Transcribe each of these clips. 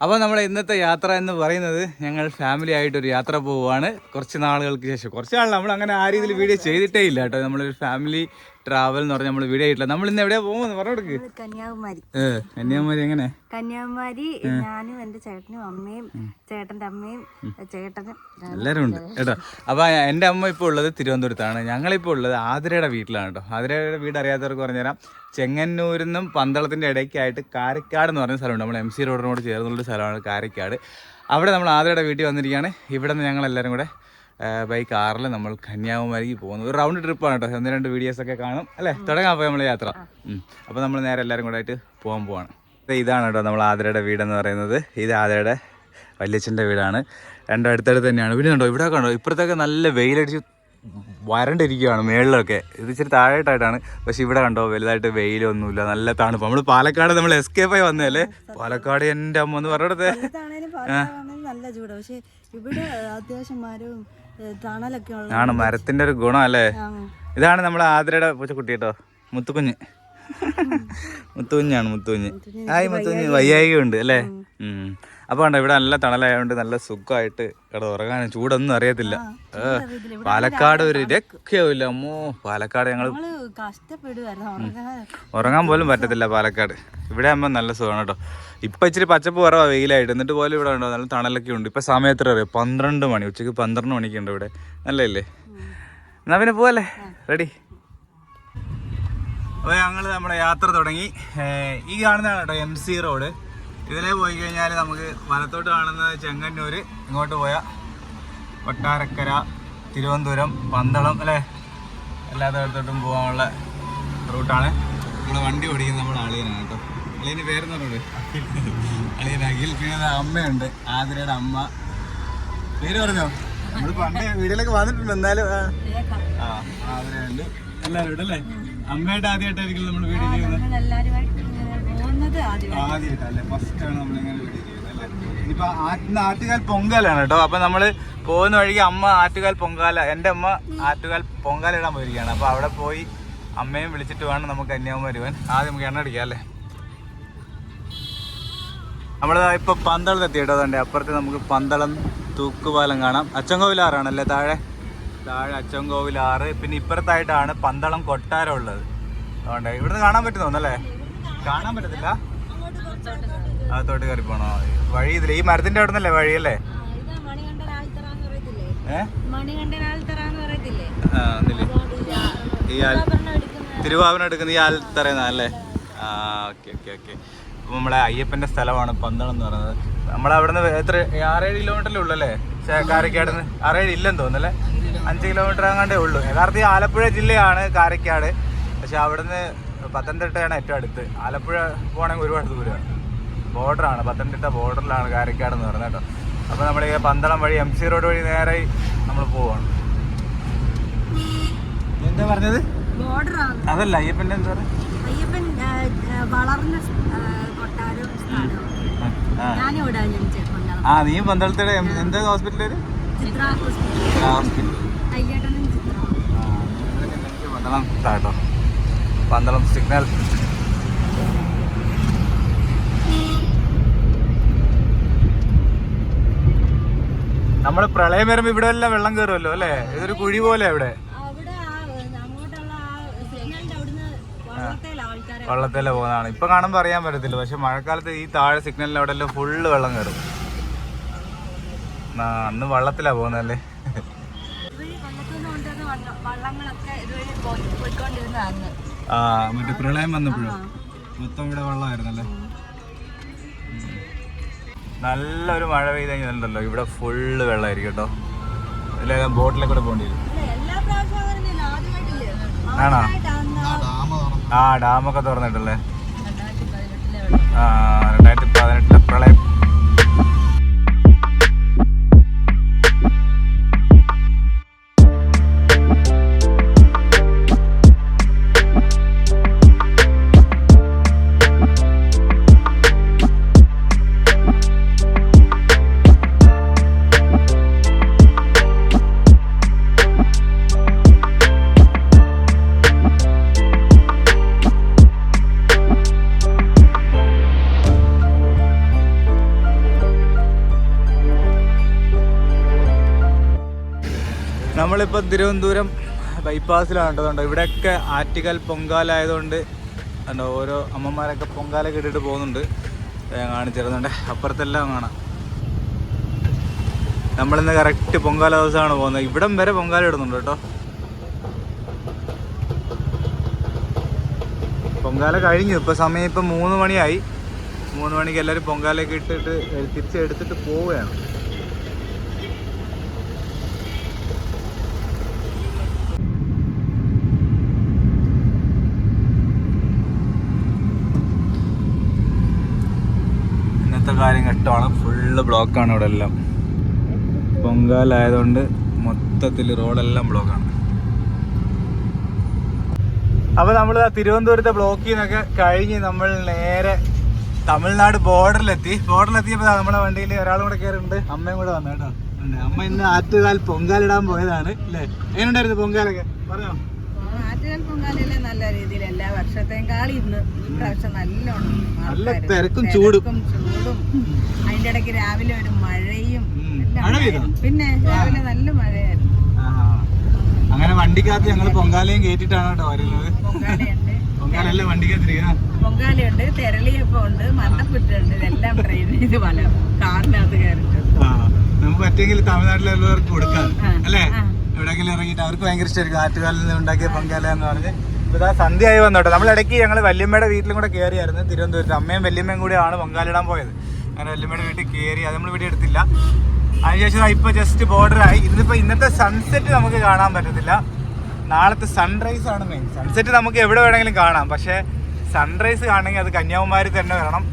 അപ്പോൾ നമ്മുടെ ഇന്നത്തെ യാത്ര എന്ന് പറയുന്നത് ഞങ്ങൾ ഫാമിലി ആയിട്ടൊരു യാത്ര പോവുകയാണ്. കുറച്ച് നാളുകൾക്ക് ശേഷം. കുറച്ച് നാൾ നമ്മൾ അങ്ങനെ ആ രീതിയിൽ വീഡിയോ ചെയ്തിട്ടേ ഇല്ല കേട്ടോ. നമ്മളൊരു ഫാമിലി ട്രാവൽ എന്ന് പറഞ്ഞ നമ്മൾ വീഡിയോ ആയിട്ടില്ല നമ്മൾ ഇന്ന് എവിടെയാ പോകുന്നത് പറഞ്ഞു കൊടുക്ക്. കന്യാകുമാരി. കന്യാകുമാരി എങ്ങനെ? കന്യാകുമാരി ഞാനും എന്റെ ചേട്ടനും അമ്മയും ചേട്ടന്റെ അമ്മയും ചേട്ടനും എല്ലാരും ഉണ്ട്. കേട്ടോ അപ്പൊ എന്റെ അമ്മ ഇപ്പോൾ ഉള്ളത് തിരുവനന്തപുരത്താണ്. ഞങ്ങളിപ്പോൾ ഉള്ളത് ആതിരയുടെ വീട്ടിലാണ് കേട്ടോ ആതിരയുടെ വീട് അറിയാത്തവർക്ക് പറഞ്ഞുതരാം. ചെങ്ങന്നൂരിൽ നിന്നും പന്തളത്തിന്റെ ഇടയ്ക്കായിട്ട് കാരക്കാട് എന്ന് പറഞ്ഞ സ്ഥലമുണ്ട്. നമ്മൾ എം സി റോഡിനോട് ചേർന്നുള്ള സ്ഥലമാണ് കാരക്കാട്. അവിടെ നമ്മൾ ആതിരയുടെ വീട്ടിൽ വന്നിരിക്കുകയാണ്. ഇവിടെ നിന്ന് ഞങ്ങൾ എല്ലാവരും കൂടെ ബൈ കാറിൽ നമ്മൾ കന്യാകുമാരിക്ക് പോകുന്നു. ഒരു റൗണ്ട് ട്രിപ്പ് ആണ് കേട്ടോ. ഒന്ന് രണ്ട് വീഡിയോസ് ഒക്കെ കാണും അല്ലേ? തുടങ്ങാം അപ്പോൾ നമ്മൾ യാത്ര. അപ്പോൾ നമ്മൾ നേരെ എല്ലാവരും കൂടെ ആയിട്ട് പോകാൻ പോവാണ്. അപ്പോൾ ഇതാണ് കേട്ടോ നമ്മൾ ആതിരയുടെ വീടെന്ന് പറയുന്നത്. ഇത് ആതിരയുടെ വല്യച്ഛന്റെ വീടാണ്. രണ്ടും അടുത്തടുത്ത് തന്നെയാണ്. പിന്നെ കണ്ടോ ഇവിടെ കണ്ടോ ഇപ്പുറത്തൊക്കെ നല്ല വെയിലടിച്ച് വരണ്ടിരിക്കുകയാണ് മേളിലൊക്കെ. ഇത് ഇച്ചിരി താഴോട്ടായിട്ടാണ് പക്ഷെ ഇവിടെ കണ്ടോ വലുതായിട്ട് വെയിലൊന്നുമില്ല. നല്ല തണുപ്പ്. നമ്മൾ പാലക്കാട് നമ്മൾ എസ്കേപ്പായി വന്നതല്ലേ? പാലക്കാട് എന്റെ അമ്മ എന്ന് പറഞ്ഞിടത്തെ നല്ല ചൂട്. പക്ഷെ ഇവിടെ അത്യാവശ്യം മരവും തണലൊക്കെ ഉള്ള ആണ് മരത്തിന്റെ ഒരു ഗുണം അല്ലേ? ഇതാണ് നമ്മുടെ ആതിരയുടെ പൂച്ചക്കുട്ടി കേട്ടോ മുത്തുകുഞ്ഞ് മുത്തുകുഞ്ഞാണ് മുത്തുകുഞ്ഞ്. ആയി മുത്തുകുഞ്ഞ്. വയ്യായികയുണ്ട്. അല്ലേ? ഉം. അപ്പൊ കണ്ടോ ഇവിടെ നല്ല തണലായതുകൊണ്ട് നല്ല സുഖമായിട്ട് ഇവിടെ ഉറങ്ങാനും ചൂടൊന്നും അറിയത്തില്ല. പാലക്കാട് ഒരു രക്ഷയാവില്ല അമ്മോ പാലക്കാട് ഞങ്ങൾ ഉറങ്ങാൻ. ഉറങ്ങാൻ പോലും പറ്റത്തില്ല പാലക്കാട്. ഇവിടെ ആകുമ്പോൾ നല്ല സുഖമാണ് കേട്ടോ. ഇപ്പൊ ഇച്ചിരി പച്ചപ്പ് കുറവാ വെയിലായിട്ട്. എന്നിട്ട് പോലും ഇവിടെ ഉണ്ടോ നല്ല തണലൊക്കെ ഉണ്ട്. ഇപ്പൊ സമയം എത്ര അറിയാം? പന്ത്രണ്ട് മണി. ഉച്ചയ്ക്ക് പന്ത്രണ്ട് മണിക്ക് ഉണ്ട് ഇവിടെ നല്ലല്ലേ എന്നാ പിന്നെ പോവല്ലേ? റെഡി. അപ്പോൾ ഞങ്ങൾ നമ്മുടെ യാത്ര തുടങ്ങി. ഈ കാണുന്നതാണ് കേട്ടോ എം സി റോഡ് ഇതിലേ പോയി കഴിഞ്ഞാൽ നമുക്ക് വലത്തോട്ട് കാണുന്നത് ചെങ്ങന്നൂര് ഇങ്ങോട്ട് പോയാൽ കൊട്ടാരക്കര തിരുവനന്തപുരം പന്തളം അല്ലേ? എല്ലാ സ്ഥലത്തോട്ടും പോകാനുള്ള റൂട്ടാണ്. നമ്മുടെ വണ്ടി ഓടിക്കുന്നത് നമ്മുടെ അളിയനാണ് കേട്ടോ. അളിയന് പേരെന്നുണ്ട് അളിയൻ അഖിൽ. പിന്നെ അമ്മയുണ്ട്. ആതിരയുടെ അമ്മ. പേര് പറഞ്ഞോ? നമ്മൾ പണ്ട് വീട്ടിലൊക്കെ വന്നിട്ടുണ്ട് എന്നാലും ആ. ആതിരയുണ്ട്. എല്ലാവരും അല്ലേ അമ്മയായിട്ട് ആദ്യമായിട്ടായിരിക്കും നമ്മൾ വീട്ടിൽ ചെയ്യുന്നത്. ആണ് ആറ്റുകാൽ പൊങ്കാലാണ് കേട്ടോ. അപ്പൊ നമ്മൾ പോകുന്ന വഴിക്ക് അമ്മ ആറ്റുകാൽ പൊങ്കാല എന്റെ അമ്മ ആറ്റുകാൽ പൊങ്കാല ഇടാൻ പോയിരിക്കുകയാണ്. അപ്പൊ അവിടെ പോയി അമ്മയും വിളിച്ചിട്ട് വേണം നമുക്ക് കന്യാകുമാരി പോകാൻ. ആദ്യം നമുക്ക് എണ്ണ അടിക്കാം അല്ലേ? നമ്മൾ ഇപ്പൊ പന്തളം എത്തി കേട്ടോ അതുകൊണ്ട് അപ്പുറത്ത് നമുക്ക് പന്തളം തൂക്കുപാലം കാണാം. അച്ചൻകോവിലാറാണല്ലേ താഴെ? താഴെ അച്ചൻകോവിലാറ്. പിന്നെ ഇപ്പുറത്തായിട്ടാണ് പന്തളം കൊട്ടാരം ഉള്ളത്. അതുകൊണ്ട് ഇവിടുന്ന് കാണാൻ പറ്റുന്നോന്നല്ലേ കാണാൻ പറ്റത്തില്ല? അകത്തോട്ട് കയറി പോണോ? വഴി ഇതില്ല ഈ മരത്തിന്റെ അവിടെ നിന്നല്ലേ ആ ഒന്നില്ലേ? ഈ തിരുവാഭരണം എടുക്കുന്ന ഈ ആൽത്തറയുന്ന അല്ലേ? ആ ഓക്കെ ഓക്കെ ഓക്കെ. അപ്പൊ നമ്മളെ അയ്യപ്പന്റെ സ്ഥലമാണ് പന്തളം എന്ന് പറയുന്നത്. നമ്മളെ അവിടെ നിന്ന് എത്ര ആറേഴ് കിലോമീറ്ററിലേ ഉള്ളൂ അല്ലേ? കാരക്കാട് നിന്ന് ആറേഴ് ഇല്ലെന്ന് തോന്നുന്നല്ലേ? അഞ്ച് കിലോമീറ്റർ അങ്ങാണ്ടേ ഉള്ളൂ. യഥാർത്ഥത്തിൽ ആലപ്പുഴ ജില്ലയാണ് കാരക്കാട്. പക്ഷെ അവിടുന്ന് പത്തനംതിട്ടയാണ് ഏറ്റവും അടുത്ത്. ആലപ്പുഴ പോകണമെങ്കിൽ ഒരുപാട് ദൂരമാണ്. ബോർഡറാണ്. പത്തനംതിട്ട ബോർഡറിലാണ് കാരക്കാട് എന്ന് പറയുന്നത് കേട്ടോ. അപ്പോൾ നമ്മൾ ഈ പന്തളം വഴി എം സി റോഡ് വഴി നേരെ നമ്മൾ പോവാണ്. എന്താ പറഞ്ഞത്? അതല്ല അയ്യപ്പന്റെ എന്താ പറയുക അയ്യപ്പൻ വളർന്ന ആ, കൊട്ടാരവും സ്ഥലവും ആ. ഞാനിവിടെ ആ നീ പന്തളത്തിടെ എന്താ ഹോസ്പിറ്റൽ. ചിത്ര ഹോസ്പിറ്റൽ. പന്തളം കേട്ടോ. പന്തളം സിഗ്നൽ നമ്മൾ പ്രളയം വരുമ്പോ ഇവിടെ എല്ലാം വെള്ളം കയറുമല്ലോ അല്ലേ? ഇതൊരു കുഴി പോലെ ഇവിടെ വള്ളത്തേല പോകുന്നതാണ്. ഇപ്പൊ കാണുമ്പോൾ അറിയാൻ പറ്റത്തില്ല. പക്ഷെ മഴക്കാലത്ത് ഈ താഴെ സിഗ്നലിന് അവിടെ എല്ലാം ഫുള്ള് വെള്ളം കയറും അന്ന് വള്ളത്തിലാ പോകുന്നല്ലേ വള്ളങ്ങളൊക്കെ ഇതുവഴി ആ മറ്റേ പ്രളയം വന്നപ്പോഴും? മൊത്തം ഇവിടെ വെള്ളമായിരുന്നല്ലേ? നല്ലൊരു മഴ പെയ്ത് കഴിഞ്ഞാലുണ്ടല്ലോ ഇവിടെ ഫുള്ള് വെള്ളമായിരിക്കും കേട്ടോ. ഇതിലെ ബോട്ടിലെ കൂടെ പോകേണ്ടി വരും എല്ലാ ആണോ? ആ ഡാമൊക്കെ തുറന്നിട്ടല്ലേ? ആ രണ്ടായിരത്തി പതിനെട്ടിലെ പ്രളയം. നമ്മളിപ്പോൾ തിരുവനന്തപുരം ബൈപ്പാസിലാണ് ഇവിടെയൊക്കെ ആറ്റുകാൽ പൊങ്കാലായതുകൊണ്ട് കണ്ടോ ഓരോ അമ്മമാരൊക്കെ പൊങ്കാല ഇട്ടിട്ട് പോകുന്നുണ്ട്. കാണിച്ചിരുന്നുണ്ട് അപ്പുറത്തെല്ലാം കാണാം. നമ്മളിന്ന് കറക്റ്റ് പൊങ്കാല ദിവസമാണ് പോകുന്നത്. ഇവിടം വരെ പൊങ്കാല ഇടുന്നുണ്ട് കേട്ടോ. പൊങ്കാല കഴിഞ്ഞു. ഇപ്പൊ സമയം ഇപ്പൊ മൂന്ന് മണിയായി. മൂന്ന് മണിക്ക് എല്ലാവരും പൊങ്കാലയൊക്കെ ഇട്ടിട്ട് തിരിച്ചെടുത്തിട്ട് പോവുകയാണ്. കാര്യം ഘട്ടമാണ് ഫുള്ള് ബ്ലോക്കാണ് ഇവിടെ എല്ലാം. പൊങ്കാലായതുകൊണ്ട് മൊത്തത്തിൽ റോഡെല്ലാം ബ്ലോക്കാണ് അപ്പൊ നമ്മൾ തിരുവനന്തപുരത്തെ ബ്ലോക്കിൽ നിന്നൊക്കെ കഴിഞ്ഞ് നമ്മൾ നേരെ തമിഴ്നാട് ബോർഡറിലെത്തി ബോർഡറിലെത്തിയപ്പോ നമ്മുടെ വണ്ടിയിൽ ഒരാളും കൂടെ കയറിയിട്ടുണ്ട് അമ്മയും കൂടെ വന്നു കേട്ടോ. അമ്മ ഇന്ന് ആറ്റുകാൽ പൊങ്കാലിടാൻ പോയതാണ് അല്ലേ? എങ്ങനെയുണ്ടായിരുന്നു പൊങ്കാലൊക്കെ? പറഞ്ഞോ. പൊങ്കാലയിലെ നല്ല രീതിയിൽ എല്ലാ വർഷത്തെക്കാളും ഇന്ന് ഈ പ്രാവശ്യം നല്ലോണം നല്ല ആൾക്കാര് തിരക്കും ചൂടും. ചൂടും അതിന്റെ ഇടയ്ക്ക് രാവിലെ ഒരു മഴയും. എല്ലാം മഴ പെയ്തോ? ഉണ്ടായിരുന്നു. പിന്നെ രാവിലെ നല്ല മഴയായിരുന്നു ആ. അങ്ങനെ വണ്ടിക്കകത്ത് ഞങ്ങൾ പൊങ്കാലയും കേട്ടിട്ടാണ് കേട്ടോ വരുന്നത് പൊങ്കാലയുണ്ട് പൊങ്കാലല്ല വണ്ടിക്കകത്തിരിക്കുക പൊങ്കാലയുണ്ട് തെരളിയപ്പം ഉണ്ട് മണ്ണപ്പുറ്റുണ്ട് ഇതെല്ലാം ട്രെയിൻ ഇത് പല കാറിനകത്ത് കയറിയിട്ടുണ്ട് ആ നമുക്ക് പറ്റുമെങ്കിൽ തമിഴ്നാട്ടിലെല്ലാവർക്കും കൊടുക്കാം ആ, അല്ലേ ആ. എവിടെയെങ്കിലും ഇറങ്ങിയിട്ട് അവർക്ക് ഭയങ്കര ഇഷ്ടമായിരിക്കും. ആറ്റുകാലിൽ നിന്ന് ഉണ്ടാക്കിയ പൊങ്കാല എന്ന് പറഞ്ഞ്. ഇപ്പൊ ഇതാ സന്ധ്യയായി വന്നോട്ടെ. നമ്മൾ ഇടയ്ക്ക് ഞങ്ങൾ വല്യമ്മയുടെ വീട്ടിലും കൂടെ കയറിയായിരുന്നു തിരുവനന്തപുരത്ത്. അമ്മയും വല്യമ്മയും കൂടെയാണ് പൊങ്കാലിടാൻ പോയത്. അങ്ങനെ വല്യമ്മയുടെ വീട്ടിൽ കയറി അത് നമ്മൾ ഇവിടെ എടുത്തില്ല. അതിനുശേഷം ഇപ്പോൾ ഇപ്പൊ ജസ്റ്റ് ബോർഡറായി ഇതിപ്പോ ഇന്നത്തെ സൺസെറ്റ് നമുക്ക് കാണാൻ പറ്റത്തില്ല. നാളത്തെ സൺറൈസ് ആണ് മെയിൻ സൺസെറ്റ് നമുക്ക് എവിടെ വേണമെങ്കിലും കാണാം. പക്ഷേ സൺറൈസ് കാണണമെങ്കിൽ അത് കന്യാകുമാരി തന്നെ വരണം.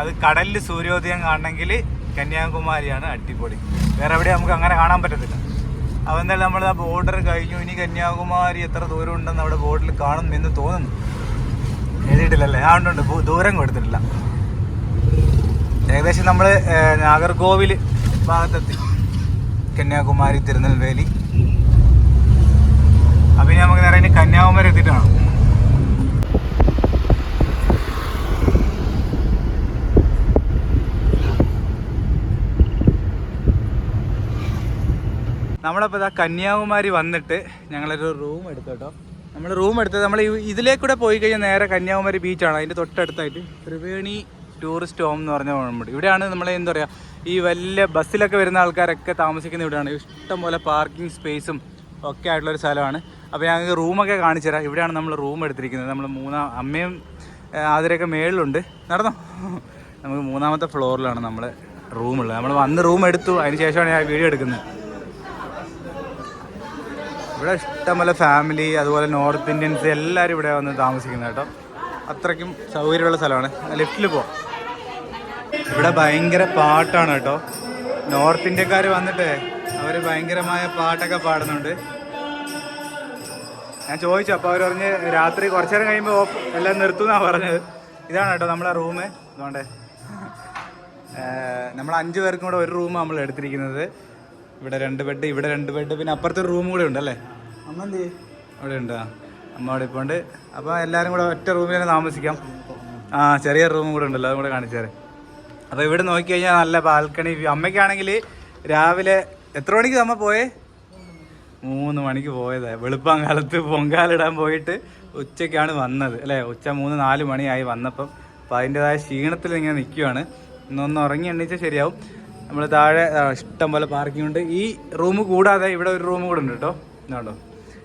അത് കടലിൽ സൂര്യോദയം കാണണമെങ്കിൽ കന്യാകുമാരിയാണ് അടിപൊളി. വേറെ എവിടെ നമുക്ക് അങ്ങനെ കാണാൻ പറ്റത്തില്ല. അപ്പോൾ എന്തായാലും നമ്മൾ ആ ബോർഡർ കഴിഞ്ഞു. ഇനി കന്യാകുമാരി എത്ര ദൂരം ഉണ്ടെന്ന് അവിടെ ബോർഡിൽ കാണുമെന്ന് തോന്നുന്നു. എഴുതിയിട്ടില്ലല്ലേ ആ ഉണ്ട് ദൂരം കൊടുത്തിട്ടില്ല. ഏകദേശം നമ്മൾ നാഗർകോവിൽ ഭാഗത്തെത്തി. കന്യാകുമാരി തിരുനെൽവേലി. അപ്പം ഇനി നമുക്ക് നേരെ കന്യാകുമാരി എത്തിയിട്ടാണ് നമ്മളപ്പോൾ ഇതാ കന്യാകുമാരി വന്നിട്ട് ഞങ്ങളൊരു റൂം എടുത്തു കേട്ടോ. നമ്മൾ റൂം എടുത്തത് നമ്മൾ ഇതിലേക്കൂടെ പോയി കഴിഞ്ഞാൽ നേരെ കന്യാകുമാരി ബീച്ചാണ് അതിന്റെ തൊട്ടടുത്തായിട്ട് ത്രിവേണി ടൂറിസ്റ്റ് ഹോം എന്ന് പറഞ്ഞ ഹോമുണ്ട് ഇവിടെയാണ് നമ്മൾ എന്താ പറയുക ഈ വലിയ ബസ്സിലൊക്കെ വരുന്ന ആൾക്കാരൊക്കെ താമസിക്കുന്ന ഇവിടെയാണ്. ഇഷ്ടംപോലെ പാർക്കിംഗ് സ്പേസും ഒക്കെ ആയിട്ടുള്ളൊരു സ്ഥലമാണ്. അപ്പോൾ ഞങ്ങൾക്ക് റൂമൊക്കെ കാണിച്ചു തരാം. ഇവിടെയാണ് നമ്മൾ റൂം എടുത്തിരിക്കുന്നത്. നമ്മൾ മൂന്നാം അമ്മയും ആതിരൊക്കെ മേളിലുണ്ട്. നടന്നോ? നമുക്ക് മൂന്നാമത്തെ ഫ്ലോറിലാണ് നമ്മൾ റൂമുള്ളത് നമ്മൾ വന്ന് റൂം എടുത്തു. അതിന് ശേഷമാണ് ഞാൻ വീഡിയോ എടുക്കുന്നത്. ഇവിടെ ഇഷ്ടംപോലെ ഫാമിലി അതുപോലെ നോർത്ത് ഇന്ത്യൻസ് എല്ലാവരും ഇവിടെ വന്ന് താമസിക്കുന്നത് കേട്ടോ. അത്രയ്ക്കും സൗകര്യമുള്ള സ്ഥലമാണ്. ലിഫ്റ്റിൽ പോവാം. ഇവിടെ ഭയങ്കര പാട്ടാണ് കേട്ടോ. നോർത്ത് ഇന്ത്യക്കാർ വന്നിട്ട് അവർ ഭയങ്കരമായ പാട്ടൊക്കെ പാടുന്നുണ്ട്. ഞാൻ ചോദിച്ചു അപ്പോൾ അവർ പറഞ്ഞ് രാത്രി കുറച്ചു നേരം കഴിയുമ്പോൾ ഓഫ് എല്ലാം നിർത്തുമെന്നാണ് പറഞ്ഞത്. ഇതാണ് കേട്ടോ നമ്മളെ റൂം അതുകൊണ്ട് നമ്മൾ അഞ്ച് പേർക്കും കൂടെ ഒരു റൂം നമ്മൾ എടുത്തിരിക്കുന്നത്. ഇവിടെ രണ്ട് ബെഡ് ഇവിടെ രണ്ട് ബെഡ് പിന്നെ അപ്പുറത്തെ റൂം കൂടെ ഉണ്ട് അല്ലേ അമ്മ എന്ത്? അവിടെ ഉണ്ട്? അമ്മ അവിടെ ഇപ്പോൾ ഉണ്ട്. അപ്പോൾ എല്ലാവരും കൂടെ ഒറ്റ റൂമിൽ തന്നെ താമസിക്കാം. ആ ചെറിയ റൂം കൂടെ ഉണ്ടല്ലോ അതും കൂടെ കാണിച്ചു തരാം. അപ്പോൾ ഇവിടെ നോക്കി കഴിഞ്ഞാൽ നല്ല ബാൽക്കണി വ്യൂ അമ്മയ്ക്കാണെങ്കിൽ രാവിലെ എത്ര മണിക്ക് അമ്മ പോയേ? മൂന്ന് മണിക്ക് പോയത്. വെളുപ്പാൻ കാലത്ത് പൊങ്കാലിടാൻ പോയിട്ട് ഉച്ചയ്ക്കാണ് വന്നത്. അല്ലേ? ഉച്ച മൂന്ന് നാല് മണിയായി വന്നപ്പം. അപ്പം അതിന്റെതായ ക്ഷീണത്തിൽ ഇങ്ങനെ നിൽക്കുവാണ് ഇന്നൊന്ന് ഉറങ്ങി എണ്ണീച്ചാൽ ശരിയാവും. നമ്മൾ താഴെ ഇഷ്ടം പോലെ പാർക്കിംഗ് ഉണ്ട്. ഈ റൂം കൂടാതെ ഇവിടെ ഒരു റൂം കൂടെ ഉണ്ട് കേട്ടോ. ഇതുണ്ടോ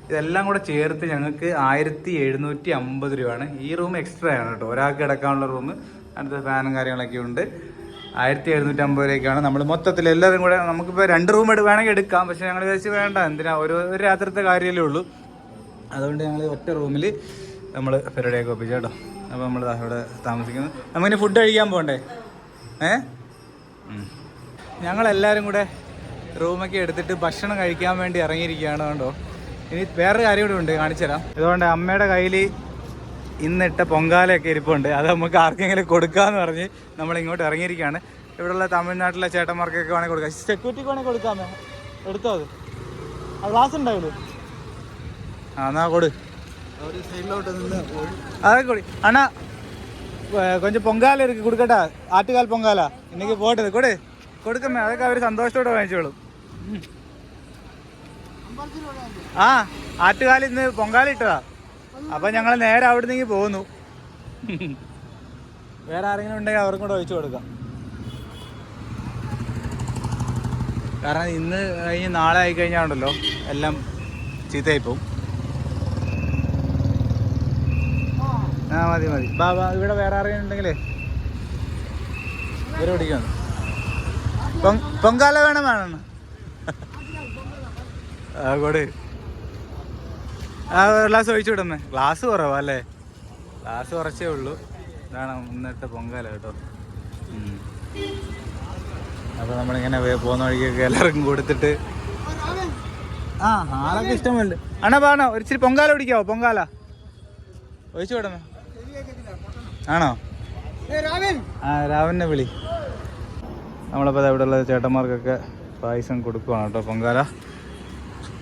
ഇതെല്ലാം കൂടെ ചേർത്ത് ഞങ്ങൾക്ക് ആയിരത്തി എഴുന്നൂറ്റി അമ്പത് രൂപയാണ്. ഈ റൂം എക്സ്ട്രാ ആണ് കേട്ടോ. ഒരാൾക്ക് കിടക്കാനുള്ള റൂം അടുത്ത ഫാനും കാര്യങ്ങളൊക്കെ ഉണ്ട്. ആയിരത്തി എഴുന്നൂറ്റി അമ്പത് രൂപയ്ക്കാണ്. നമ്മൾ മൊത്തത്തിൽ എല്ലാവരും കൂടെ നമുക്കിപ്പോൾ രണ്ട് റൂം എടു വേണമെങ്കിൽ എടുക്കാം. പക്ഷേ ഞങ്ങൾ വിചാരിച്ച് വേണ്ട എന്തിനാ? ഒരു ഒരു രാത്രിത്തെ കാര്യമല്ലേ ഉള്ളൂ. അതുകൊണ്ട് ഞങ്ങൾ ഒറ്റ റൂമിൽ നമ്മൾ പരിപാടിയൊക്കെ ഒപ്പിച്ചു കേട്ടോ. അപ്പോൾ നമ്മൾ ഇവിടെ താമസിക്കുന്നു. നമുക്കിനി ഫുഡ് കഴിക്കാൻ പോകണ്ടേ ഏ. ഞങ്ങളെല്ലാവരും കൂടെ റൂമൊക്കെ എടുത്തിട്ട് ഭക്ഷണം കഴിക്കാൻ വേണ്ടി ഇറങ്ങിയിരിക്കുകയാണ് കണ്ടോ? ഇനി വേറൊരു കാര്യം കൂടെ ഉണ്ട് കാണിച്ചുതരാം അതുകൊണ്ട് അമ്മയുടെ കയ്യിൽ ഇന്നിട്ട പൊങ്കാലയൊക്കെ ഇരിപ്പുണ്ട്. അത് നമുക്ക് ആർക്കെങ്കിലും കൊടുക്കാമെന്ന് പറഞ്ഞ് നമ്മൾ ഇങ്ങോട്ട് ഇറങ്ങിയിരിക്കുകയാണ്. ഇവിടെയുള്ള തമിഴ്നാട്ടിലെ ചേട്ടന്മാർക്കൊക്കെ വേണമെങ്കിൽ കൊടുക്കാം. സെക്യൂരിറ്റിക്ക് വേണമെങ്കിൽ കൊടുക്കാമേ. എടുത്തോ അത്. ഗ്ലാസ് ഉണ്ടാവില്ലേ ആ എന്നാ കൊടു. അതൊക്കെ കൂടി. അണ്ണാ കൊഞ്ച് പൊങ്കാല ഇരിക്കും കൊടുക്കട്ടാ. ആട്ടുകാൽ പൊങ്കാല. ഇന്നേക്ക് പോട്ടത് കൊടു. കൊടുക്കമ്മേ അതൊക്കെ അവർ സന്തോഷത്തോടെ വാങ്ങിച്ചോളും. ആ ആറ്റുകാലിൽ ഇന്ന് പൊങ്കാലിട്ടതാ അപ്പൊ ഞങ്ങൾ നേരെ അവിടെ നിന്ന് പോകുന്നു. വേറെ ആരെങ്കിലും ഉണ്ടെങ്കിൽ അവർക്കും കൂടെ ഒഴിച്ചു കൊടുക്കാം. കാരണം ഇന്ന് കഴിഞ്ഞ് നാളെ ആയി കഴിഞ്ഞാൽ ഉണ്ടല്ലോ എല്ലാം ചീത്തയായി പോകും ആ മതി മതി. ബാ ബാ ഇവിടെ വേറെ ആരെങ്കിലും ഉണ്ടെങ്കിലേ ഇവരെ പിടിക്കാണ് പൊങ്കാല വേണം വേണം. ആ കൊടു. ആ ഗ്ലാസ് ഒഴിച്ചു വിടുന്നേ. ഗ്ലാസ് കുറവാ അല്ലേ? ഗ്ലാസ് കുറച്ചേ ഉള്ളൂ. ഇതാണ് ഇന്നത്തെ പൊങ്കാല കേട്ടോ. അപ്പോൾ അപ്പൊ നമ്മളിങ്ങനെ പോകുന്ന വഴിക്കൊക്കെ എല്ലാവർക്കും കൊടുത്തിട്ട്. ആ ആളൊക്കെ ഇഷ്ടമല്ല അണ്ണാ പാണോ ഒരിച്ചിരി പൊങ്കാല പിടിക്കാവോ പൊങ്കാല. ഒഴിച്ചു വിടണോ. ആണോ? ആ രാവിനെ വിളി. നമ്മളിപ്പോൾ ഉള്ള ചേട്ടന്മാർക്കൊക്കെ പായസം കൊടുക്കുവാണ് കേട്ടോ പൊങ്കാല.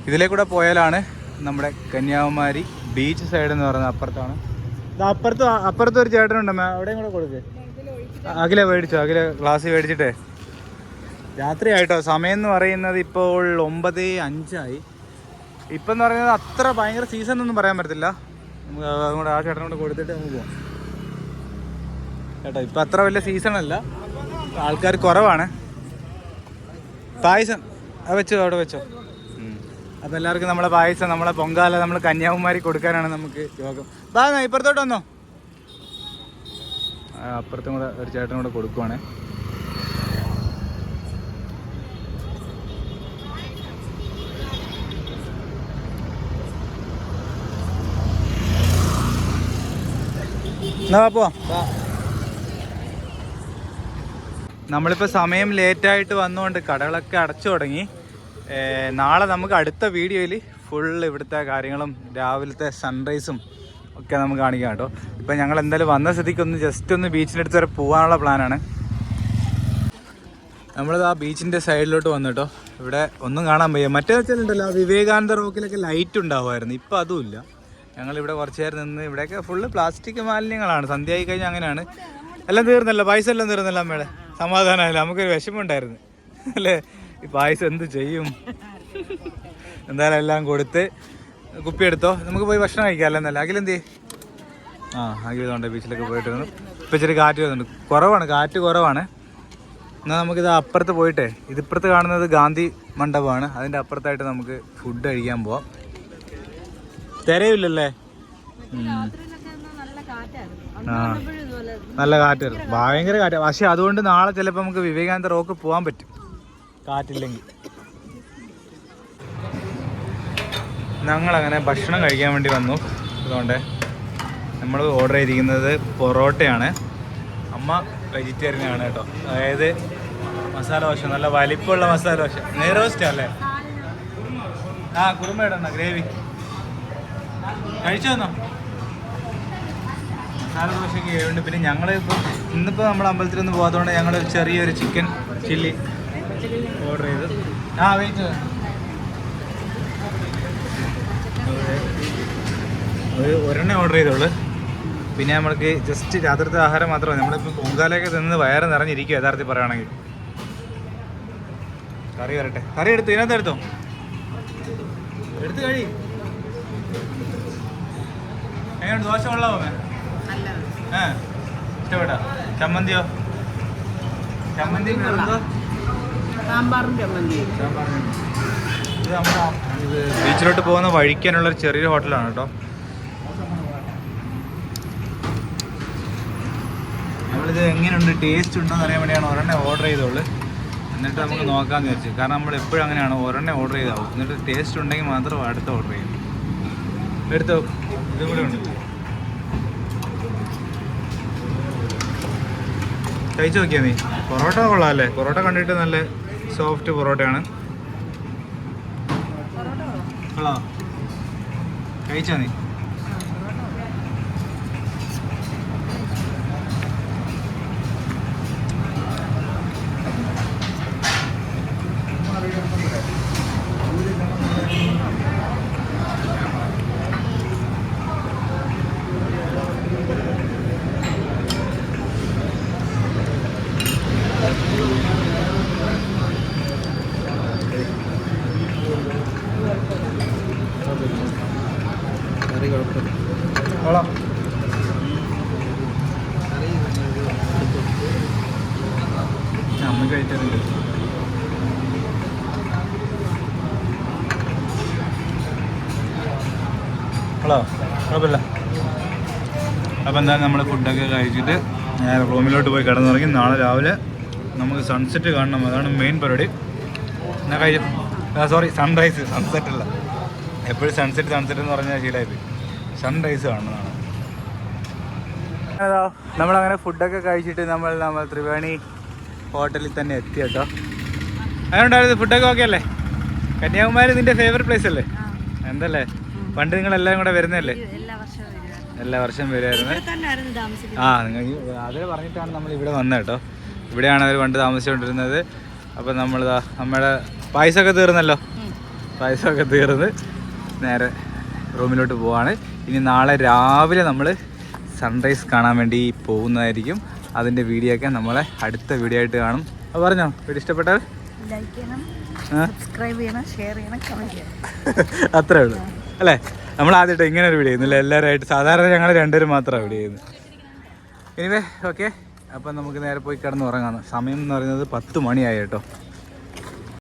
ഇതിലേ കൂടെ പോയാലാണ് നമ്മുടെ കന്യാകുമാരി ബീച്ച് സൈഡ് എന്ന് പറയുന്നത് അപ്പുറത്താണ്. അപ്പുറത്ത് അപ്പുറത്ത് ഒരു ചേട്ടനുണ്ട് അവിടെയും കൂടെ കൊടുക്ക്. അഖില മേടിച്ചോ? അഖില ഗ്ലാസ് മേടിച്ചിട്ടേ. രാത്രി ആയിട്ടോ സമയം എന്ന് പറയുന്നത് ഇപ്പോൾ ഒമ്പത് അഞ്ചായി. ഇപ്പം എന്ന് പറയുന്നത് അത്ര ഭയങ്കര സീസൺ ഒന്നും പറയാൻ പറ്റത്തില്ല. നമുക്ക് അതുകൊണ്ട് ആ ചേട്ടനോട് കൊടുത്തിട്ട് നമുക്ക് പോവാം. കേട്ടോ ഇപ്പം അത്ര വലിയ സീസൺ അല്ല. ആൾക്കാർ കുറവാണ്. പായസം. വെച്ചോ അവിടെ വെച്ചോ. അപ്പൊ എല്ലാവർക്കും നമ്മളെ പായസം നമ്മളെ പൊങ്കാല നമ്മൾ കന്യാകുമാരി കൊടുക്കാനാണ് നമുക്ക് യോഗം. ബാ ഇപ്പുറത്തോട്ട് വന്നോ. അപ്പുറത്തും കൂടെ ഒരു ചേട്ടനും കൂടെ കൊടുക്കുവാണേ. എന്നാ പോവാം. നമ്മളിപ്പോൾ സമയം ലേറ്റായിട്ട് വന്നുകൊണ്ട് കടകളൊക്കെ അടച്ചു തുടങ്ങി. നാളെ നമുക്ക് അടുത്ത വീഡിയോയിൽ ഫുൾ ഇവിടുത്തെ കാര്യങ്ങളും രാവിലത്തെ സൺറൈസും ഒക്കെ നമുക്ക് കാണിക്കാം കേട്ടോ. ഇപ്പം ഞങ്ങൾ എന്തായാലും വന്ന സ്ഥിതിക്ക് ഒന്ന് ജസ്റ്റ് ഒന്ന് ബീച്ചിന്റെ അടുത്ത് വരെ പോകാനുള്ള പ്ലാനാണ് നമ്മളിത് ആ ബീച്ചിന്റെ സൈഡിലോട്ട് വന്നു കേട്ടോ. ഇവിടെ ഒന്നും കാണാൻ വയ്യ. മറ്റേ വെച്ചാലുണ്ടല്ലോ വിവേകാനന്ദ റോക്കിലൊക്കെ ലൈറ്റ് ഉണ്ടാവുമായിരുന്നു. ഇപ്പം അതുമില്ല ഞങ്ങളിവിടെ കുറച്ച് നേരം നിന്ന് ഇവിടെയൊക്കെ ഫുള്ള് പ്ലാസ്റ്റിക് മാലിന്യങ്ങളാണ്. സന്ധ്യ ആയി കഴിഞ്ഞാൽ അങ്ങനെയാണ്. എല്ലാം തീർന്നല്ലോ? പൈസ എല്ലാം തീർന്നല്ലോ അമ്മയുടെ? സമാധാനമായില്ല. നമുക്കൊരു വിഷമമുണ്ടായിരുന്നു. അല്ലേ? ഈ പായസം എന്ത് ചെയ്യും? എന്തായാലും എല്ലാം കൊടുത്ത് കുപ്പി എടുത്തോ? നമുക്ക് പോയി ഭക്ഷണം കഴിക്കാം എന്നല്ല അഖിലെന്ത് ആ അഖിലുണ്ട് ബീച്ചിലൊക്കെ പോയിട്ടിരുന്നു ഇപ്പം ഇച്ചിരി കാറ്റ് വരുന്നുണ്ട് കുറവാണ് കാറ്റ് കുറവാണ്. എന്നാൽ നമുക്കിത് അപ്പുറത്ത് പോയിട്ടേ. ഇതിപ്പുറത്ത് കാണുന്നത് ഗാന്ധി മണ്ഡപമാണ്. അതിന്റെ അപ്പുറത്തായിട്ട് നമുക്ക് ഫുഡ് കഴിക്കാൻ പോവാം. തിരയില്ലല്ലേ. നല്ല കാറ്റായിരുന്നു ഭയങ്കര കാറ്റ് പക്ഷെ അതുകൊണ്ട് നാളെ ചിലപ്പോ നമുക്ക് വിവേകാനന്ദ റോക്ക് പോകാൻ പറ്റും. കാറ്റില്ലെങ്കിൽ. ഞങ്ങൾ അങ്ങനെ ഭക്ഷണം കഴിക്കാൻ വേണ്ടി വന്നു. അതുകൊണ്ട് നമ്മൾ ഓർഡർ ചെയ്തിരിക്കുന്നത് പൊറോട്ടയാണ്. അമ്മ വെജിറ്റേറിയൻ ആണ് കേട്ടോ. അതായത് മസാല ദോശ നല്ല വലിപ്പമുള്ള മസാല ദോശ. നെയ്റോസ്റ്റ് അല്ലേ? ആ കുറുമ ഗ്രേവി കഴിച്ചു മസാല ദോശയ്ക്ക് ഏഴുണ്ട് പിന്നെ ഞങ്ങൾ ഇപ്പോൾ ഇന്നിപ്പോൾ നമ്മൾ അമ്പലത്തിൽ ഒന്ന് പോകാത്തതുകൊണ്ട് ഞങ്ങൾ ചെറിയൊരു ചിക്കൻ ചില്ലി ഓർഡർ ചെയ്തു. ആ വെയിറ്റ് ഒരു ഒരെണ്ണേ ഓർഡർ ചെയ്തോളൂ പിന്നെ നമ്മൾക്ക് ജസ്റ്റ് രാത്രിത്തെ ആഹാരം മാത്രമേ നമ്മളിപ്പോൾ പൊങ്കാലയൊക്കെ തിന്ന് വയറ് നിറഞ്ഞിരിക്കും യഥാർത്ഥത്തിൽ പറയുകയാണെങ്കിൽ. കറി വരട്ടെ. കറി എടുത്തു? ഇതിനകത്ത് എടുത്തോ? എടുത്തു കഴി. എങ്ങനെയുണ്ട്? ദോശ കൊള്ളാമോ ഇഷ്ടപ്പെട്ടോ? ചമ്മന്തിയോ? ചമ്മന്തി സാമ്പാറും ഇത് നമ്മുടെ ബീച്ചിലോട്ട് പോകുന്ന വഴിക്കാനുള്ള ഒരു ചെറിയൊരു ഹോട്ടലാണ് കേട്ടോ. നമ്മളിത് എങ്ങനെയുണ്ട്? ടേസ്റ്റ് ഉണ്ടോ എന്ന് അറിയാൻ വേണ്ടിയാണ് ഒരെണ്ണം ഓർഡർ ചെയ്തോളൂ എന്നിട്ട് നമുക്ക് നോക്കാമെന്ന് വിചാരിച്ചു. കാരണം നമ്മൾ എപ്പോഴും അങ്ങനെയാണ് ഒരെണ്ണം ഓർഡർ ചെയ്താവും എന്നിട്ട് ടേസ്റ്റ് ഉണ്ടെങ്കിൽ മാത്രം അടുത്ത ഓർഡർ ചെയ്യും. എടുത്തോ? ഇതും കൂടെ ഉണ്ട്. കഴിച്ചു നോക്കിയാ നീ. പൊറോട്ട കൊള്ളാം അല്ലേ പൊറോട്ട കണ്ടിട്ട് നല്ല സോഫ്റ്റ് പൊറോട്ടയാണ്. കൊള്ളാം. കഴിച്ചാ നീ? കറി ഹലോ കുഴപ്പമില്ല. അപ്പോൾ എന്തായാലും നമ്മൾ ഫുഡൊക്കെ കഴിച്ചിട്ട് ഞാൻ റൂമിലോട്ട് പോയി കിടന്നുറങ്ങി നാളെ രാവിലെ നമുക്ക് സൺസെറ്റ് കാണണം. അതാണ് മെയിൻ പരിപാടി. എന്നാ കഴിഞ്ഞു സോറി സൺറൈസ് സൺസെറ്റ് അല്ല. എപ്പോഴും സൺസെറ്റ് സൺസെറ്റ് എന്ന് പറഞ്ഞാൽ ശീലമായി സൺറൈസ് കാണുന്നതാണ്. അതാ നമ്മളങ്ങനെ ഫുഡൊക്കെ കഴിച്ചിട്ട് നമ്മൾ നമ്മൾ ത്രിവേണി ഹോട്ടലിൽ തന്നെ എത്തി കേട്ടോ. അതുകൊണ്ടായിരുന്നു ഫുഡൊക്കെ ഓക്കെ അല്ലേ? കന്യാകുമാരി നിന്റെ ഫേവറേറ്റ് പ്ലേസ് അല്ലേ? എന്തല്ലേ? പണ്ട് നിങ്ങൾ എല്ലാവരും കൂടെ വരുന്നല്ലേ എല്ലാ വർഷവും വർഷം വരുമായിരുന്നു ആ നിങ്ങൾ അതിൽ പറഞ്ഞിട്ടാണ് നമ്മൾ ഇവിടെ വന്നത് കേട്ടോ. ഇവിടെയാണ് അവർ പണ്ട് താമസിച്ചുകൊണ്ടിരുന്നത്. അപ്പം നമ്മൾ നമ്മുടെ പായസമൊക്കെ തീർന്നല്ലോ. പായസമൊക്കെ തീർന്ന് നേരെ റൂമിലോട്ട് പോവാണ്. ഇനി നാളെ രാവിലെ നമ്മൾ സൺറൈസ് കാണാൻ വേണ്ടി പോകുന്നതായിരിക്കും. അതിന്റെ വീഡിയോ ഒക്കെ നമ്മളെ അടുത്ത വീഡിയോ ആയിട്ട് കാണും. അപ്പോൾ പറഞ്ഞോ? വീഡിയോ ഇഷ്ടപ്പെട്ടാൽ? സബ്സ്ക്രൈബ് ചെയ്യണം ഷെയർ ചെയ്യണം കമന്റ് ചെയ്യണം അത്രേ ഉള്ളൂ. അല്ലേ? നമ്മൾ ആദ്യമായിട്ട് ഇങ്ങനെ ഒരു വീഡിയോ ചെയ്യുന്നില്ല എല്ലാവരുമായിട്ട് സാധാരണ ഞങ്ങൾ രണ്ടുപേരും മാത്രമാണ് വീഡിയോ ചെയ്യുന്നത്. എനിവേ ഓക്കെ അപ്പം നമുക്ക് നേരെ പോയി കിടന്ന് ഉറങ്ങാം സമയം എന്ന് പറയുന്നത് പത്ത് മണിയായി കേട്ടോ.